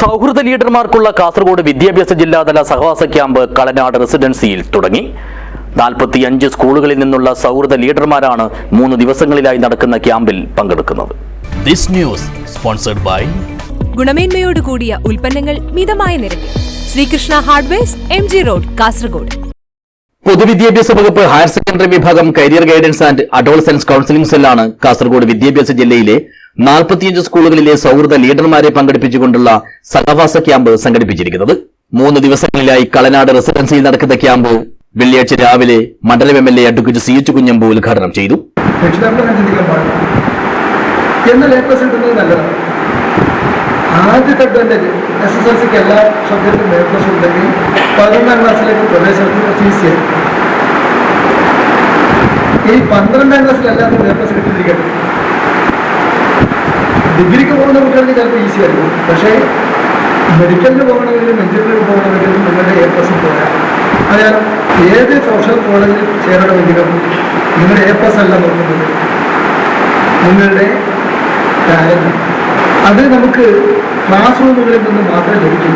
സൗഹൃദ ലീഡർമാർക്കുള്ള കാസർഗോഡ് വിദ്യാഭ്യാസ ജില്ലാതല സഹവാസ ക്യാമ്പ് കളനാട് റെസിഡൻസിയിൽ തുടങ്ങി. നാൽപ്പത്തിയഞ്ച് സ്കൂളുകളിൽ നിന്നുള്ള സൗഹൃദ ലീഡർമാരാണ് മൂന്ന് ദിവസങ്ങളിലായി നടക്കുന്ന ക്യാമ്പിൽ പങ്കെടുക്കുന്നത്. This news sponsored by ഗുണമേന്മയോട് കൂടിയ ഉൽപ്പന്നങ്ങൾ മിതമായ നിരക്കിൽ. Sreekrishna hardware M G road Kasaragod. പൊതുവിദ്യാഭ്യാസ വകുപ്പ് ഹയർ സെക്കൻഡറി വിഭാഗം career guidance and adolescence counselling സെല്ലാണ് Kasaragod വിദ്യാഭ്യാസ ജില്ലയിലെ നാൽപ്പത്തിയഞ്ച് സ്കൂളുകളിലെ സൌഹൃദ ലീഡർമാരെ പങ്കെടുപ്പിച്ചുകൊണ്ടുള്ള സഹവാസ ക്യാമ്പ് സംഘടിപ്പിച്ചിരിക്കുന്നത്. മൂന്ന് ദിവസങ്ങളിലായി കളനാട് റെസിഡൻസിയിൽ നടക്കുന്ന ക്യാമ്പ് വെള്ളിയാഴ്ച രാവിലെ മണ്ഡലം M L A advocate C H Kunhambu ഉദ്ഘാടനം ചെയ്തു. എന്നാൽ ആദ്യത്തെ അഡ്വാന്റേജ് എസ് എസ് എൽ സിക്ക് എല്ലാ സബ്ജക്റ്റിലും എ പ്ലസ് ഉണ്ടെങ്കിൽ പതിനൊന്നാം ക്ലാസ്സിലേക്ക് പ്രവേശനത്തിന് കുറച്ച് ഈസിയായി ഈ പന്ത്രണ്ടാം ക്ലാസ്സിൽ എല്ലാവർക്കും എ പ്ലസ് കിട്ടിയിരിക്കട്ടെ. ഡിഗ്രിക്ക് പോകുന്ന കുട്ടികൾക്ക് ചിലപ്പോൾ ഈസി ആയിരിക്കും. പക്ഷേ മെഡിക്കലിന് പോകണമെങ്കിലും എഞ്ചിനീയറിംഗ് പോകണമെങ്കിലും നിങ്ങളുടെ എ പ്ലസ് പോയാൽ അതിനാൽ ഏത് സോഷ്യൽ കോളേജിൽ ചേരണമെങ്കിലും നിങ്ങളുടെ എ പ്ലസ് അല്ല നോക്കുന്നത്. നിങ്ങളുടെ ടാലന്റ് അത് നമുക്ക് ക്ലാസ് റൂമുകളിൽ നിന്ന് മാത്രമേ ലഭിക്കൂ.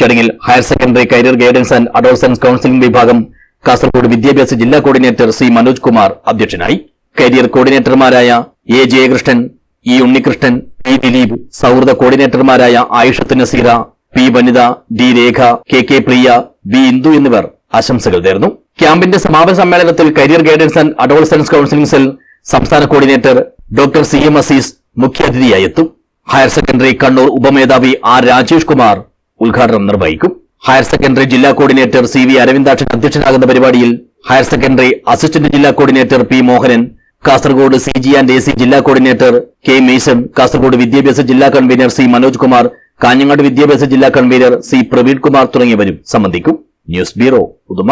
ചടങ്ങിൽ higher secondary career guidance and adolescence counselling വിഭാഗം കാസർഗോഡ് വിദ്യാഭ്യാസ ജില്ലാ കോർഡിനേറ്റർ സി മനോജ് കുമാർ അധ്യക്ഷനായി. Career കോർഡിനേറ്റർമാരായ A Jayakrishnan E Unnikrishnan P Dileep സൌഹൃദ കോർഡിനേറ്റർമാരായ Ayishath Naseera P Vanitha D Rekha K K Priya B Indu എന്നിവർ ആശംസകൾ നേർന്നു. ക്യാമ്പിന്റെ സമാപന സമ്മേളനത്തിൽ career guidance and adolescence counselling cell സംസ്ഥാന coordinator doctor C M Azeez മുഖ്യാതിഥിയായി എത്തും. ഹയർ സെക്കൻഡറി കണ്ണൂർ ഉപമേധാവി ആർ രാജേഷ് കുമാർ ഉദ്ഘാടനം നിർവഹിക്കും. ഹയർ സെക്കൻഡറി ജില്ലാ കോർഡിനേറ്റർ സി വി അരവിന്ദാക്ഷൻ അധ്യക്ഷനാകുന്ന പരിപാടിയിൽ ഹയർ സെക്കൻഡറി അസിസ്റ്റന്റ് ജില്ലാ coordinator P Mohanan Kasaragod C G and A C ജില്ലാ കോർഡിനേറ്റർ കെ മേസൺ കാസർഗോഡ് വിദ്യാഭ്യാസ ജില്ലാ കൺവീനർ സി മനോജ് കുമാർ കാഞ്ഞങ്ങാട് വിദ്യാഭ്യാസ ജില്ലാ കൺവീനർ സി പ്രവീൺ കുമാർ തുടങ്ങിയവരും സംബന്ധിക്കും. News bureau Uduma